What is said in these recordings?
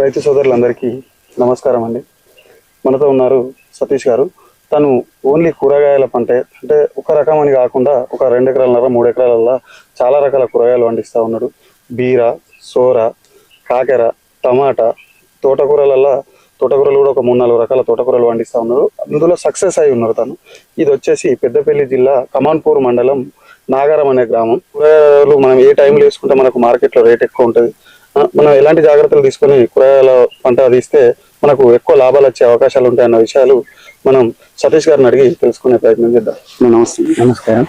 రైతు సోదరులందరికీ నమస్కారం అండి. మనతో ఉన్నారు సతీష్ గారు. తను ఓన్లీ కూరగాయల పంట అంటే ఒక రకం అని కాకుండా ఒక రెండు ఎకరాలన్నర మూడు ఎకరాలల్లా చాలా రకాల కూరగాయలు పండిస్తూ ఉన్నాడు. బీర సోర కాకర టమాటా తోటకూరలల్లో తోటకూరలు కూడా ఒక మూడు నాలుగు రకాల తోటకూరలు పండిస్తూ ఉన్నారు అందులో సక్సెస్ అయి ఉన్నారు తను. ఇది వచ్చేసి పెద్దపల్లి జిల్లా కమాన్పూర్ మండలం నాగారం అనే గ్రామం. కూరగాయలు మనం ఏ టైంలో వేసుకుంటే మనకు మార్కెట్లో రేట్ ఎక్కువ ఉంటుంది. మనం ఎలాంటి జాగ్రత్తలు తీసుకొని కూరగాయల పంట తీస్తే మనకు ఎక్కువ లాభాలు వచ్చే అవకాశాలు ఉంటాయన్న విషయాలు మనం సతీష్ గారిని అడిగి తెలుసుకునే ప్రయత్నం చేద్దాం. నమస్తే. నమస్కారం.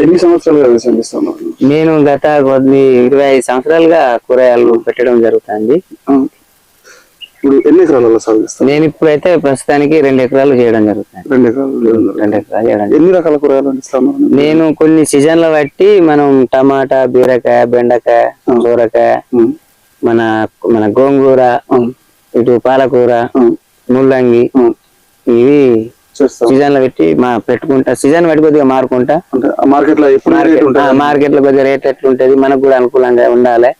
ఎన్ని సంవత్సరాలుగా వ్యవసాయం చేస్తున్నాను నేను గత కొద్ది ఇరవై ఐదు సంవత్సరాలుగా కూరగాయలు పెట్టడం జరుగుతుంది. ఇప్పుడు ఎన్ని ఎకరాలలో సాగు చేస్తాను నేను ఇప్పుడైతే ప్రస్తుతానికి రెండు ఎకరాలు చేయడం జరుగుతుంది. రెండు ఎకరాలు. రెండు ఎకరాలు చేయడం. ఎన్ని రకాల కూరగాయలు పండిస్తాను నేను కొన్ని సీజన్ల బట్టి మనం టమాటా బీరకాయ బెండకాయ సూరకాయ మన మన గోంగూర ఇటు పాలకూర ముల్లంగి ఇవి చేస్తాం. సీజన్లు పెట్టి మా పెట్టుకుంటా సీజన్ బట్టి కొద్దిగా మారుకుంటా. అంటే మార్కెట్లో ఎప్పుడు రేట్ ఉంటుంది? మార్కెట్లో కొద్దిగా రేట్ ఎట్లుంటది? మనకు కూడా అనుకూలంగా ఉండాలి.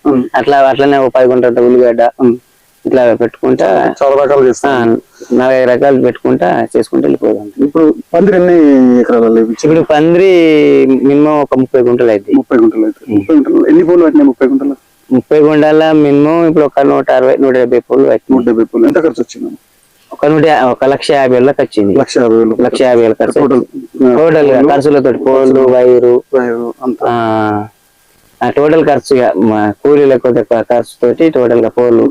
అట్లా అట్లనే ఒక పది గుంటల ఉల్లిగడ్డ. ఇట్లా పెట్టుకుంటా చాలా రకాలు ఆ, చేస్తాం నలభై రకాలు పెట్టుకుంటా చేసుకుంటూ వెళ్ళిపోదాం ఇప్పుడు పందిరి ఎన్ని ఎకరాలలో ఇవి? ఇప్పుడు పందిరి మినిమం ఒక ముప్పై గుంటలు అయితే ముప్పై గుంటలు అయితే. ముప్పై గుంటలు. ఎన్ని పూలు పట్టినాయి ముప్పై గుంటలు? ముప్పై గుంటల మినిమం ఇప్పుడు ఒక నూట అరవై నూట డెబ్బై పూలు వచ్చింది నూట డెబ్బై పూలు. ఎంత ఖర్చు వచ్చింది? ఒక నూట ఒక లక్ష యాభై వేలకు వచ్చింది. లక్ష యాభై వేలు. లక్ష యాభై వేల ఖర్చు. టోటల్ ఖర్చులతో పోలు వైరు అంత. ఆ ఆ టోటల్ ఖర్చు కూలీల ఖర్చు తోటి టోటల్గా పోలు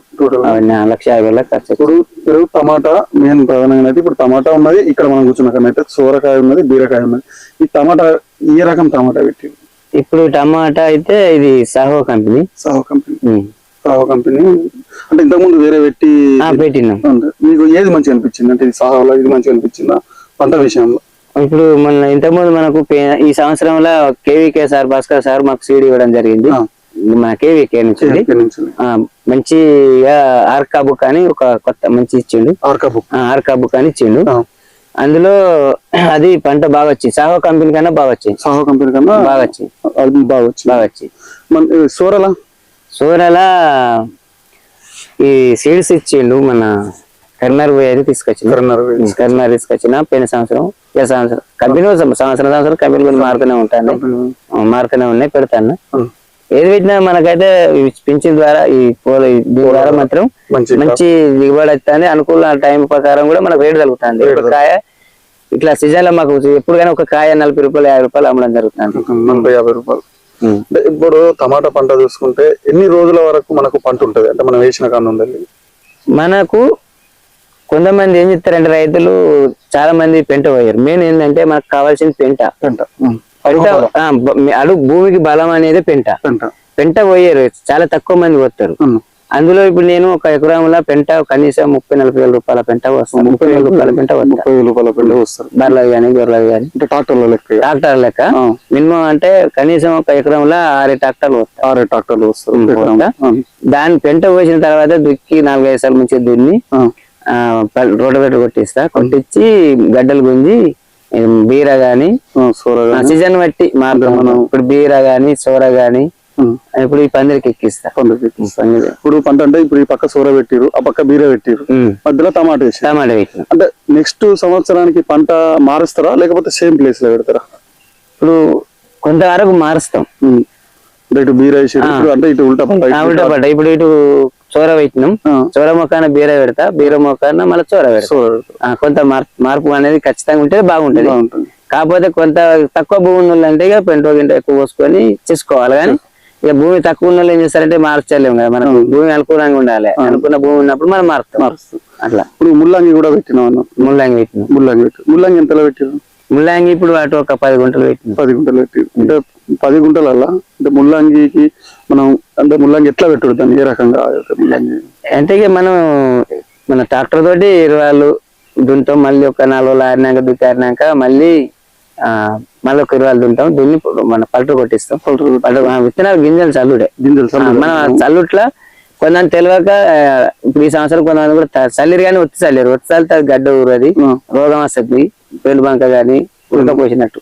లక్ష యాభై వేలకు ఖర్చు. ఇప్పుడు పెరుగు టమాటా మెయిన్ ప్రధానంగా అయితే ఇప్పుడు టమాటా ఉన్నది ఇక్కడ మనం కూర్చున్న అయితే సోరకాయ ఉన్నది బీరకాయ ఉన్నది. ఈ టమాటా ఏ రకం టమాటా పెట్టి ఇప్పుడు టమాటా అయితే ఇది Saaho company. Saaho company. Saaho company. అంటే ఇంతకుముందు వేరే పెట్టి పెట్టినాం. మీకు ఏది మంచిగా అనిపించింది? అంటే ఇది సాహోలో ఇది మంచిగా అనిపించిందా? పంట విషయంలో. ఇప్పుడు మన ఇంతకుముందు మనకు ఈ సంవత్సరంలో కేవీకే సార్ భాస్కర్ సార్ మాకు సీడ్ ఇవ్వడం జరిగింది. మన కేవీకే నుంచి మంచిగా ఆర్కా బుక్ అని ఒక కొత్త మంచి ఇచ్చిండు. ఆర్కా బుక్. ఆర్కా బుక్ అని ఇచ్చిండు. అందులో అది పంట బాగా వచ్చింది. సాహో కంపెనీ కన్నా బాగా వచ్చింది. సాహో కంపెనీ కన్నా బాగా వచ్చింది. బాగా వచ్చింది. బాగా వచ్చింది. మన సూరల ఈ సీడ్స్ ఇచ్చిండు మన కర్నర్ పోయి అయితే తీసుకొచ్చిండు కరీంనగర్ తీసుకొచ్చిన పోయిన సంవత్సరం ఏ సంవత్సరం? కంపెనీ సంవత్సరం సంవత్సరం కంపెనీ కూడా మారుతూనే ఉంటాను మారుతూనే ఉన్నాయి పెడతాను. ఏది పెట్టినా మనకైతే పింఛన్ ద్వారా ఈ పూల దీని ద్వారా మాత్రం మంచి దిగుబడి వస్తుంది. అనుకూల టైం ప్రకారం కూడా మనకు రేటు తగ్గుతుంది కాయ ఇట్లా సీజన్లో మాకు ఎప్పుడు కానీ ఒక కాయ నలభై రూపాయలు యాభై రూపాయలు అమ్మడం జరుగుతుంది. నలభై యాభై రూపాయలు. ఇప్పుడు టమాటా పంట చూసుకుంటే ఎన్ని రోజుల వరకు మనకు పంట ఉంటది? అంటే మనం వేసిన కాను ఉండాలి మనకు కొంతమంది ఏం చెప్తారంటే రైతులు చాలా మంది పెంట పోయారు. మెయిన్ ఏంటంటే మనకు కావాల్సింది పెంట. పెంట. బ- అడుగు భూమికి బలం అనేది పెంట. పెంట. పోయారు. చాలా తక్కువ మంది పోతారు. అందులో ఇప్పుడు నేను ఒక ఎకరంలో పెంట కనీసం ముప్పై నలభై వేల రూపాయల పెంట వస్తాను ముప్పై వేల రూపాయల పెంట ముప్పై వేల రూపాయల పెంట వస్తారు బర్రెలు కానీ గొర్రెలు కానీ ట్రాక్టర్ల లెక్క. ట్రాక్టర్ లెక్క. మినిమం అంటే కనీసం ఒక ఎకరంలో ఆరు ట్రాక్టర్లు వస్తాయి ఆరే ట్రాక్టర్లు వస్తారు. దాని పెంట పోసిన తర్వాత దుక్కి నాలుగైదు సార్లు మంచిగా దున్ని. రోడ్డు కొట్టిస్తా. కొట్టించి గడ్డలు గుంజి బీర గాని సీజన్ బట్టి మనం. ఇప్పుడు బీర గాని సోర గాని. ఇప్పుడు ఈ పందిరికి ఎక్కిస్తా. ఇప్పుడు పంట అంటే ఇప్పుడు ఈ పక్క సోర పెట్టిరు ఆ పక్క బీర పెట్టిరు. మధ్యలో టమాటా వేసి టమాటా పెట్టిన అంటే నెక్స్ట్ సంవత్సరానికి పంట మారుస్తారా లేకపోతే సేమ్ ప్లేస్లో పెడతారా? ఇప్పుడు కొంతవరకు మారుస్తాం. ఇటు బీర వేసి అంటే ఇటు ఉల్టా పంట ఉల్టా పడ్డ ఇప్పుడు ఇటు చోర పెట్టినాం. చోర మొక్కన బీర పెడతా బీర మొక్కన మళ్ళీ చోర పెడతా. కొంత మార్పు మార్పు అనేది ఖచ్చితంగా ఉంటే బాగుంటది. కాకపోతే కొంత తక్కువ భూమి ఉన్న అంటే ఇక పెంటో గింట ఎక్కువ పోసుకొని చేసుకోవాలి కానీ ఇక భూమి తక్కువ ఉన్న వాళ్ళు ఏం చేస్తారంటే మార్చలేము కదా. మనకు భూమి అనుకూలంగా ఉండాలి. అనుకున్న భూమి ఉన్నప్పుడు మనం మారుతాం. అట్లా. ఇప్పుడు ముల్లంగి కూడా పెట్టినాం ముల్లంగి పెట్టినాం. ముల్లంగి ముల్లంగి ఎంతలో పెట్టిరు ముల్లంగి ఇప్పుడు అటు ఒక పది గుంటలు పెట్టినాం పది గుంటలు పెట్టి అంటే పది గుంటలల్లా అంటే ముల్లంగికి మనం అంటే ముల్లంగి ఎట్లా పెట్టుడు దాన్ని ఏ రకంగా? ముల్లంగి. అంటే ఇక మనం మన ట్రాక్టర్ తోటి ఇరవాళ్ళు దున్నుతాం మళ్ళీ ఒక నాలుగు రోజులు ఆరినాక దుక్కి ఆరినాక మళ్ళీ ఆ మళ్ళీ ఒక ఇరవాళ్ళు దున్నుతాం దున్ని మన పల్టర్ కొట్టిస్తాం. ఆ, విత్తనాలు గింజలు చల్లుడే. గింజలు. మన చల్లుట్లా కొంతమంది తెలియక ఇప్పుడు ఈ సంవత్సరం కొంతమంది కూడా చల్లిరు కానీ ఒత్తి చల్లిరు ఒత్తి చల్లితే గడ్డ ఊరది రోగం వస్తుంది పేలు బంక గాని ఉడకపోసినట్టు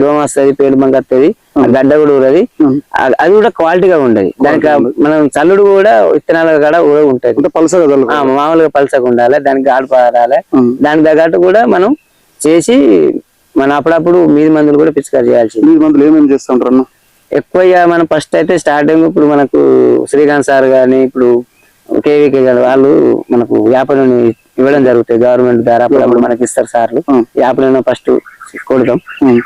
దోమ వస్తుంది పేరు బంక వస్తుంది గడ్డ కూడా ఊరది. అది కూడా క్వాలిటీగా ఉండదు. దానికి మనం చల్లుడు కూడా విత్తనాలు కూడా ఊర ఉంటది. అంటే పలసగా మామూలుగా పలసగా ఉండాలి దానికి గాడు పారాలి. దానికి తగ్గట్టు కూడా మనం చేసి మనం అప్పుడప్పుడు మీది మందులు కూడా పిచికారి చేయాల్సింది. మీ మందులు ఏమేమి చేస్తూ ఉంటారు అన్న? ఎక్కువ మనం ఫస్ట్ అయితే స్టార్టింగ్ ఇప్పుడు మనకు శ్రీకాంత్ సార్ గాని ఇప్పుడు కేవీకే గారు వాళ్ళు మనకు వ్యాపారం ఇవ్వడం జరుగుతాయి గవర్నమెంట్ ద్వారా. అప్పుడప్పుడు మనకి ఇస్తారు సార్లు. వ్యాపారం ఫస్ట్ కొడతాం.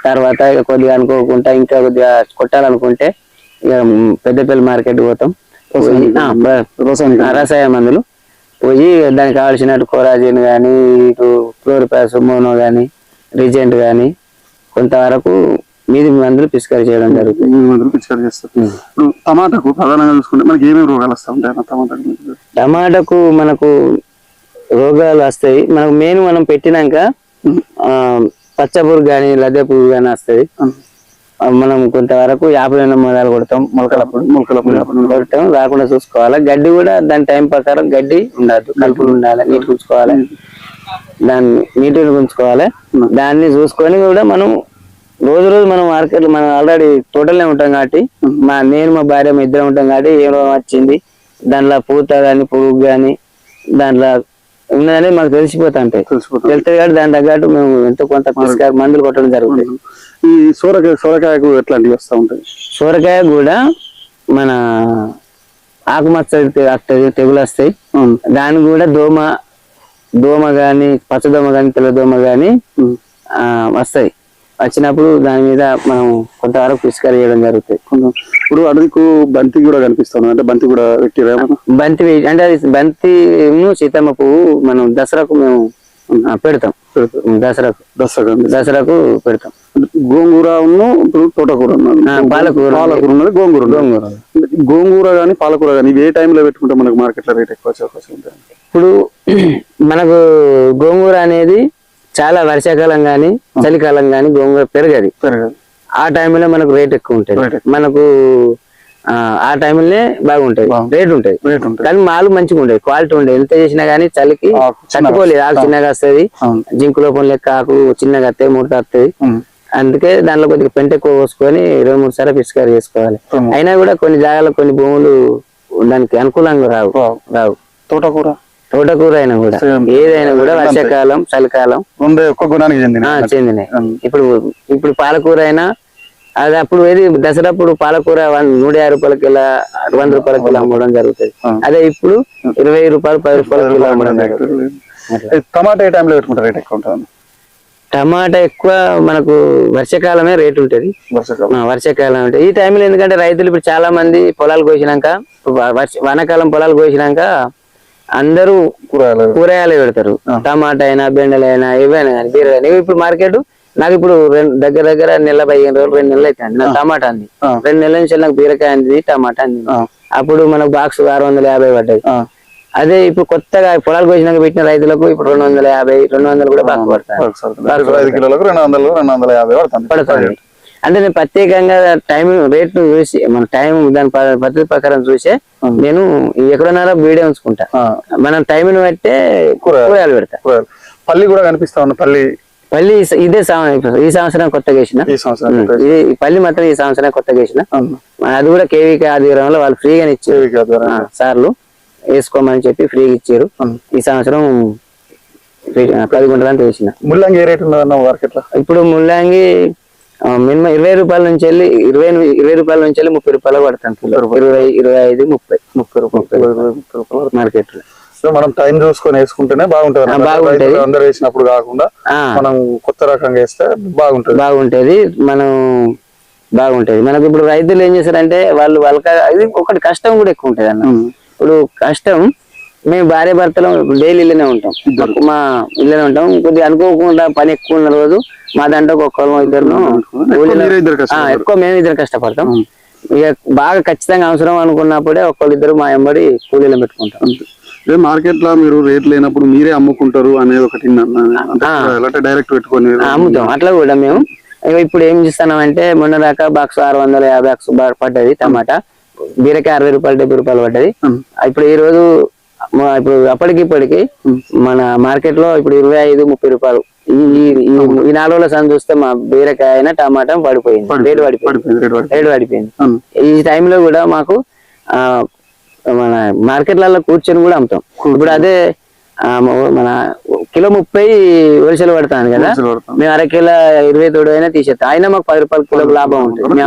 తర్వాత ఇక కొద్దిగా అనుకోకుండా ఇంకా కొద్దిగా కొట్టాలనుకుంటే ఇక పెద్దపల్లి మార్కెట్ పోతాం. రసాయన మందులు. పోయి దానికి కావాల్సినట్టు కోరాజిన్ కానీ ఇటు క్లోరిపాస్ మోనో కానీ రిజెంట్ కానీ కొంతవరకు మీది మందులు పిచికారి చేయడం జరుగుతుంది. మీ మందులు పిచికారి చేస్తారు. ఇప్పుడు టమాటాకు ప్రధానంగా చూసుకుంటే మనకి ఏమేమి రోగాలు వస్తూ ఉంటాయి టమాటాకు టమాటాకు మనకు రోగాలు వస్తాయి. మనకు మెయిన్ మనం పెట్టినాక ఆ, పచ్చ పురుగు కానీ లద్దె పురుగు కానీ వస్తుంది మనం కొంతవరకు యాభై ఎనిమిది మొదలు కొడతాం మొలకలప్పుడు మొలకలప్పుడు కొడతాం రాకుండా చూసుకోవాలి. గడ్డి కూడా దాని టైం ప్రకారం గడ్డి ఉండదు. కలుపులు ఉండాలి నీటి ఉంచుకోవాలి. దాన్ని నీటిని ఉంచుకోవాలి. దాన్ని చూసుకొని కూడా మనం రోజు రోజు మనం మార్కెట్ మనం ఆల్రెడీ తోటలే ఉంటాం కాబట్టి మా నేను మా భార్య మా ఇద్దరం ఉంటాం కాబట్టి ఏం రోగం వచ్చింది. దాంట్లో పూత కానీ పురుగు కానీ దాంట్లో ఉన్నదని మాకు తెలిసిపోతా ఉంటాయి తెలుస్తుంది కాబట్టి దాని తగ్గట్టు మేము ఎంతో కొంత మందులు కొట్టడం జరుగుతుంది ఈ సోరకాయ సోరకాయకు ఎట్లాంటివి వస్తూ ఉంటాయి? సోరకాయ కూడా మన ఆకుమచ్చ తెగులు వస్తాయి. దానికి కూడా దోమ దోమ గాని పచ్చదోమ గాని తెల్ల దోమ గాని ఉం. ఆ, వస్తాయి. వచ్చినప్పుడు దాని మీద మనం కొంతవరకు పిచికారి చేయడం జరుగుతుంది ఇప్పుడు అడవికు బంతి కూడా కనిపిస్తాను అంటే బంతి కూడా పెట్టిరా ఏమన్నా? బంతి అంటే అది బంతి సీతమ్మ పువ్వు మనం దసరాకు మేము పెడతాం. దసరాకు దసరా. దసరాకు పెడతాం గోంగూర ఉన్ను ఇప్పుడు తోటకూర పాలకూర. పాలకూర ఉన్నది గోంగూర. గోంగూర. గోంగూర కానీ పాలకూర కానీ ఇవి ఏ టైంలో పెట్టుకుంటే మనకు మార్కెట్లో రేట్ ఎక్కువ అవకాశం ఉంటాయి ఇప్పుడు మనకు గోంగూర అనేది చాలా వర్షాకాలం గాని చలికాలం గాని గోంగూర పెరగది. ఆ టైంలో మనకు రేట్ ఎక్కువ ఉంటుంది. మనకు ఆ, టైంలోనే బాగుంటాయి బాగుంది. రేట్ ఉంటుంది. కానీ మాలు మంచిగా ఉంటాయి క్వాలిటీ ఉంటాయి ఎంత చేసినా గానీ చలికి తట్టుకోలేదు. ఆకు చిన్నగా వస్తుంది. జింకు లోపం లెక్క ఆకు చిన్నగా వస్తాయి ముడత వస్తాయి ఉం. అందుకే దాంట్లో కొద్దిగా పెంట ఎక్కువ పోసుకొని రెండు మూడు సార్లు పిచికారి చేసుకోవాలి. అయినా కూడా కొన్ని జాగాలో కొన్ని భూములు దానికి అనుకూలంగా రావు. రావు. రావు. తోటకూర? తోటకూర అయినా కూడా. ఏదైనా కూడా వర్షాకాలం చలికాలం రెండే ఒక్క గుణానికి చెందిన ఉం. ఇప్పుడు ఇప్పుడు పాలకూర అయినా అది అప్పుడు ఏది దసరా అప్పుడు పాలకూర నూట యాభై రూపాయల కిలో వంద రూపాయల కిలో అమ్మడం జరుగుతుంది. అదే ఇప్పుడు ఇరవై రూపాయలు పది రూపాయల కిలో అమ్మడం జరుగుతుంది. టమాటా ఏ టైంలో పెట్టుకుంటారు రేట్ ఎక్కువ ఉంటుంది? టమాటా ఎక్కువ మనకు వర్షాకాలమే రేట్ ఉంటది. వర్షాకాలం. అంటే ఈ టైంలో ఎందుకంటే రైతులు ఇప్పుడు చాలా మంది పొలాలు కోసినాక వానాకాలం పొలాలు కోసినాక అందరూ కూరగాయలు. పెడతారు. టమాటా అయినా బెండలు అయినా ఏవైనా కానీ ఇవి ఇప్పుడు మార్కెట్ నాకు ఇప్పుడు దగ్గర దగ్గర నెల పదిహేను రోజులు రెండు నెలలు అవుతుంది. నాకు టమాటా అంది. రెండు నెలల నుంచి నాకు బీరకాయ అంది టమాటా అంది. అప్పుడు మనకు బాక్స్ ఆరు వందల యాభై పడ్డది. అదే ఇప్పుడు కొత్తగా పొలాలు కోసినాక పెట్టిన రైతులకు ఇప్పుడు రెండు వందల యాభై రెండు వందలు కూడా బాగా పడతాయి పడుతుంది. అంటే నేను ప్రత్యేకంగా టైం రేట్ చూసి మన టైం దాని పద్ధతి ప్రకారం చూసే నేను ఎక్కడున్నారో వీడియో ఉంచుకుంటా. మనం టైం బట్టే కూరగాయలు. పెడతా. పల్లి కూడా కనిపిస్తా ఉన్న పల్లి. స- ఇదే ఈ సంవత్సరం కొత్తగా వేసిన. ఈ సంవత్సరం ఇది ఈ పల్లి మాత్రం ఈ సంవత్సరం కొత్తగా వేసిన. అది కూడా కేవీకే ఆధ్వర్యంలో వాళ్ళు ఫ్రీగా ఇచ్చారు. సార్లు వేసుకోమని చెప్పి ఫ్రీగా ఇచ్చారు. ఈ సంవత్సరం పది గుంటలంతా వేసిన. ముల్లంగి ఏ రేట్ ఉన్నదన్న మార్కెట్లో ఇప్పుడు ముల్లంగి మినిమం ఇరవై రూపాయల నుంచి వెళ్ళి ఇరవై ఇరవై రూపాయల నుంచి వెళ్ళి ముప్పై రూపాయలు పడతాను కిలో. ఇరవై ఇరవై ఐదు ముప్పై. ముప్పై రూపాయలు. ముప్పై రూపాయలు. మార్కెట్లో సో మనం టైం చూసుకొని వేసుకుంటేనే బాగుంటుంది అందరూ వేసినప్పుడు కాకుండా మనం కొత్త రకంగా వేస్తే బాగుంటుంది. బాగుంటది. మనం బాగుంటది. మనకు ఇప్పుడు రైతులు ఏం చేస్తారంటే వాళ్ళు వాళ్ళకి ఇది ఒకటి కష్టం కూడా ఎక్కువ ఉంటది అన్న. ఇప్పుడు కష్టం మేము భార్య భర్తలు డైలీ ఇల్లనే ఉంటాం. మా ఇల్లనే ఉంటాం. కొద్దిగా అనుకోకుండా పని ఎక్కువ ఉన్న రోజు. మా దాంట్లో ఒక్కరు ఇద్దరు. ఎక్కువ మేము ఇద్దరు కష్టపడతాం. ఇక బాగా ఖచ్చితంగా అవసరం అనుకున్నప్పుడే ఒక్కళ్ళిద్దరు మా ఎంబడి కూలీలు పెట్టుకుంటాం. అదే మార్కెట్లో మీరు రేట్ లేనప్పుడు మీరే అమ్ముకుంటారు అనేది ఒకటి డైరెక్ట్ పెట్టుకొని అమ్ముతాం. అట్లా కూడా మేము. ఇప్పుడు ఏం చేస్తున్నామంటే మొన్న దాకా బాక్స్ ఆరు వందల యాభై బాక్స్ పడ్డది టమాటా. బీరకాయ అరవై రూపాయలు డెబ్బై రూపాయలు పడ్డది. ఇప్పుడు ఈ రోజు ఇప్పుడు అప్పటికి ఇప్పటికి మన మార్కెట్లో ఇప్పుడు ఇరవై ఐదు ముప్పై రూపాయలు. ఈ నాలుగు రోజుల చూస్తే మా బీరకాయ అయినా టమాటా పడిపోయింది. రేటు పడిపోయింది. రేట్ పడిపోయింది. ఈ టైంలో కూడా మాకు ఆ మన మార్కెట్లలో కూర్చొని కూడా అమ్ముతాం. ఇప్పుడు అదే మన కిలో ముప్పై హోల్సేల్ పడతాను కదా. మేము అరకిలో ఇరవై తోడు అయినా తీసేస్తాం. అయినా మాకు పది రూపాయలు కిలో లాభం ఉంటుంది.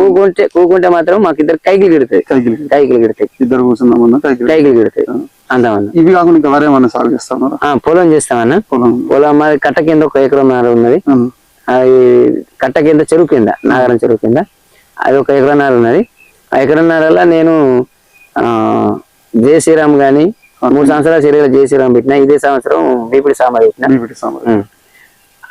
కూకుంటే కూకుంటే మాత్రం మాకు ఇద్దరు కైకిలు గిడుతాయి. కైకిలి గిడుతాయి. ఇద్దరు కూర్చున్నాం కైకిలి గిడుతాయి. అందామన్న ఇవి కాకుండా ఇంకా సాగు పొలం చేస్తామన్న పొలం. పొలం మాది కట్ట కింద ఒక ఎకరం ఉన్నది. అది కట్ట కింద చెరువు కింద నాగరం చెరువు కింద. అది ఒక ఎకరన్నర ఉన్నది. ఆ ఎకరన్నరలో నేను ఆ జయ శ్రీరామ్ గాని మూడు సంవత్సరాల చెరువులో జయ శ్రీరామ్ పెట్టిన ఇదే సంవత్సరం బీపిడి సాంబార్ పెట్టిన. సాంబార్.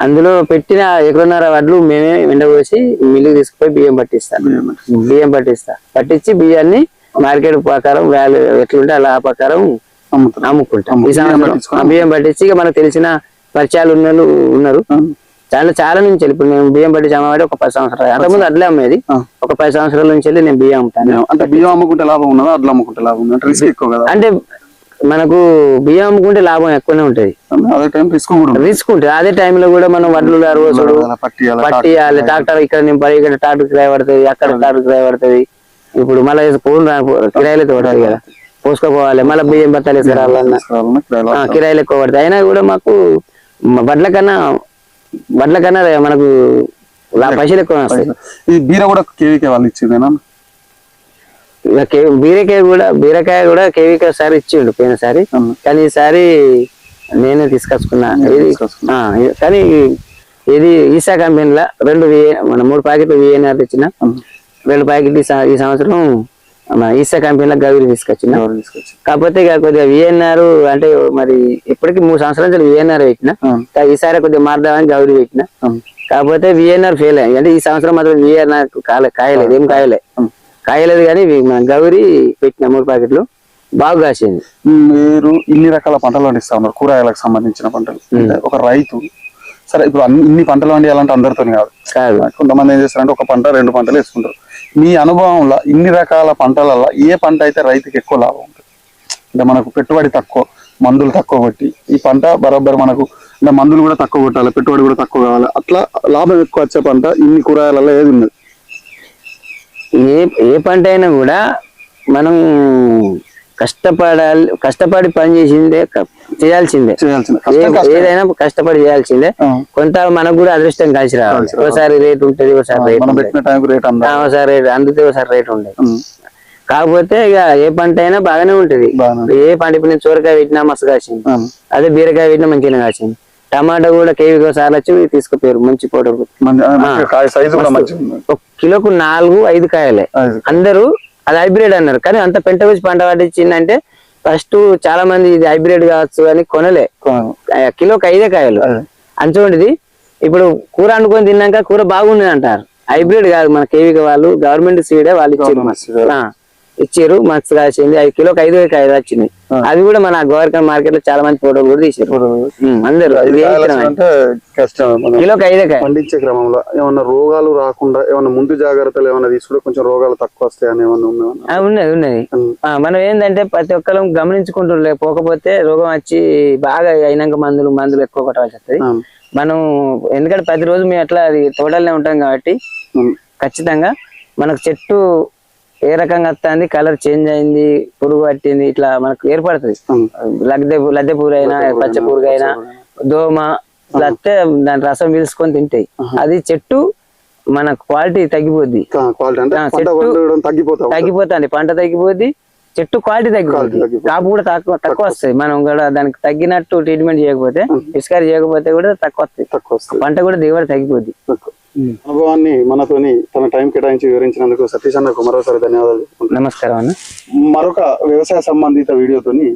అందులో పెట్టిన ఎకరన్నర వడ్లు మేమే ఎండబోసి మిల్లుకి తీసుకుపోయి బియ్యం పట్టిస్తాను బియ్యం పెట్టి. బియ్యం పట్టిస్తా. పట్టించి బియ్యాన్ని మార్కెట్ ప్రకారం వాల్యూ ఎట్లుంటే అలా ఆ ప్రకారం అమ్ముకుంటాం. అమ్ము- ఈ సంవత్సరం బియ్యం పట్టించి ఇక మనకు తెలిసిన పరిచయాలు ఉన్న ఉన్నారు. అవును. చాలా చాలా నుంచి ఇప్పుడు నేను బియ్యం పట్టి అమ్మవాడి ఒక పది సంవత్సరాలు. అంతకుముందు అట్లే అమ్మేది. ఒక పది సంవత్సరాల నుంచి వెళ్ళి నేను బియ్యం అమ్ముతాను. అంటే బియ్యం అమ్ముకుంటే లాభం ఉన్నదా? అట్లా అమ్ముకుంటే లాభం ఉన్నదా? రిస్క్ ఎక్కువ కదా. అంటే మనకు బియ్యం అమ్ముకుంటే లాభం ఎక్కువనే ఉంటది. అదే టైం రిస్క్ కూడా ఉంది రిస్క్ ఉంటుంది. అదే టైంలో కూడా మనం వడ్లు రోజుడు అలా పట్టియాలి ట్రాక్టర్ ఇక్కడ నింపాలి ఇక్కడ ట్రాక్టర్ కిరాయి పడుతుంది అక్కడ ట్రాక్టర్ కిరాయి పడుతుంది. ఇప్పుడు మళ్ళీ ఫోన్ కిరాయిలు అయితే పడుతుంది కదా. పోసుకోపోవాలి. మళ్ళీ బియ్యం బత్తాలు వేసుకురావాలన్నా కిరాయిలు ఎక్కువ పడతాయి. అయినా కూడా మాకు వడ్ల కన్నా వడ్ల కన్నా మనకు పైసలు ఎక్కువ వస్తాయి. ఈ బీర కూడా కేవీకే వాళ్ళు ఇచ్చిందేనా? కే- బీరకాయ కూడా బీరకాయ కూడా కేవీకి ఒకసారి ఇచ్చిండు పోయినసారి. కానీ ఈసారి నేనే తీసుకొచ్చుకున్నా. ఇది కానీ ఇది ఈసా కంపెనీలో రెండు మన మూడు ప్యాకెట్లు విఎన్ఆర్ తెచ్చిన. రెండు ప్యాకెట్లు ఈ సంవత్సరం మన ఈసా కంపెనీలో గవిలు తీసుకొచ్చిన. కాకపోతే ఇక కొద్దిగా విఎన్ఆర్ అంటే మరి ఇప్పటికి మూడు సంవత్సరాల నుంచి విఎన్ఆర్ పెట్టిన. ఈసారి కొద్దిగా మారుదామని గౌరీ పెట్టిన. కాకపోతే విఎన్ఆర్ ఫెయిల్ అయ్యింది అంటే ఈ సంవత్సరం మాత్రం విఎన్ఆర్ కాలే కాయలేదు ఏం కాయలే. కాయలేదు కానీ గౌరీ పెట్టిన మూడు ప్యాకెట్లు బాగా కాసింది. మీరు ఇన్ని రకాల పంటలు పండిస్తా ఉన్నారు కూరగాయలకు సంబంధించిన పంటలు. ఒక రైతు సరే ఇప్పుడు అన్ని ఇన్ని పంటలు పండియాలంటే అందరితో కాదు. కాదు. కొంతమంది ఏం చేస్తారంటే ఒక పంట రెండు పంటలు వేసుకుంటారు. మీ అనుభవంలో ఇన్ని రకాల పంటలలో ఏ పంట అయితే రైతుకి ఎక్కువ లాభం ఉంటుంది? అంటే మనకు పెట్టుబడి తక్కువ మందులు తక్కువ కొట్టి ఈ పంట బరాబర్ మనకు అంటే మందులు కూడా తక్కువ కొట్టాలి పెట్టుబడి కూడా తక్కువ కావాలి అట్లా లాభం ఎక్కువ వచ్చే పంట ఇన్ని కూరగాయలలో ఏది ఉన్నది ఏ ఏ పంట అయినా కూడా మనం కష్టపడాలి కష్టపడి పని చేసిందే చేయాల్సిందే. ఏదైనా కష్టపడి చేయాల్సిందే. కొంత మనకు కూడా అదృష్టం కలిసి రావాలి. ఒకసారి రేట్ ఉంటుంది ఒకసారి రేట్ మనం ఉంటుంది. పెట్టిన టైంకి రేట్ అందా? ఒకసారి రేట్ అందుతే ఒకసారి రేట్ ఉండదు. కాకపోతే ఇక ఏ పంట అయినా బాగానే ఉంటది. ఏ పంట ఇప్పుడు నేను సోరకాయ పెట్టినా మస్తు కాసింది. అదే బీరకాయ పెట్టినా మంచిగా కాసింది. టమాటా కూడా కేవీ ఒకసారి వచ్చి తీసుకుపోయారు. మంచి పౌడర్ మంచి- ఒక కిలోకు నాలుగు ఐదు కాయలే. అది. అందరూ అది హైబ్రిడ్ అన్నారు. కానీ అంత పెంట వేసి పంట పట్టించిందంటే ఫస్ట్ చాలా మంది ఇది హైబ్రిడ్ కావచ్చు అని కొనలే. కిలోకి ఐదే కాయలు. అంచోండిది ఇప్పుడు కూర వండుకొని తిన్నాక కూర బాగుంది అంటారు. హైబ్రిడ్ కాదు మన కేవీకి వాళ్ళు గవర్నమెంట్ సీడే వాళ్ళు ఇచ్చారు. ఇచ్చారు. మస్తు కాసింది. ఐదు కిలోకి ఐదు కాయలు వచ్చింది. అవి కూడా మన గోవర్కర్ మార్కెట్లో చాలా మంది ఫోటోలు కూడా తీసారు అందరూ. కిలోకి ఐదే పండించే క్రమంలో. ఏమన్నా రోగాలు రాకుండా ఏమన్నా ముందు జాగ్రత్తలు ఏమన్నా తీసుకుంటే కొంచెం రోగాలు తక్కువ వస్తాయి అని ఏమన్నా ఉన్నది ఉన్నది. మనం ఏంటంటే ప్రతి ఒక్కరు గమనించుకుంటుండే. పోకపోతే రోగం వచ్చి బాగా అయినాక మందులు మందులు ఎక్కువ కొట్టాల్సి వస్తుంది. మనం ఎందుకంటే ప్రతిరోజు మేము అట్లా అది తోటలనే ఉంటాం కాబట్టి. ఖచ్చితంగా మనకు చెట్టు ఏ రకంగా వస్తుంది? కలర్ చేంజ్ అయింది పురుగు పట్టింది ఇట్లా మనకు ఏర్పడుతుంది. లద్దె లద్దె పూర అయినా పచ్చ పురుగు అయినా దోమ ఇట్లా వస్తే దాని రసం పీల్చుకొని తింటాయి. అది చెట్టు మన క్వాలిటీ తగ్గిపోద్ది. తగ్గిపోతుంది. పంట తగ్గిపోద్ది చెట్టు క్వాలిటీ తగ్గిపోతుంది తగ్గిపోతుంది. కాపు కూడా తక్కువ తక్కువ వస్తాయి. మనం కూడా దానికి తగ్గినట్టు ట్రీట్మెంట్ చేయకపోతే పిచికారి చేయకపోతే కూడా తక్కువ వస్తాయి. వస్తుంది పంట కూడా దిగుబడి తగ్గిపోద్ది. అనుభవాన్ని మనతోని తన టైం కేటాయించి వివరించినందుకు సతీష్ అన్నకు మరోసారి ధన్యవాదాలు. నమస్కారం అన్న. మరొక వ్యవసాయ సంబంధిత వీడియోతోని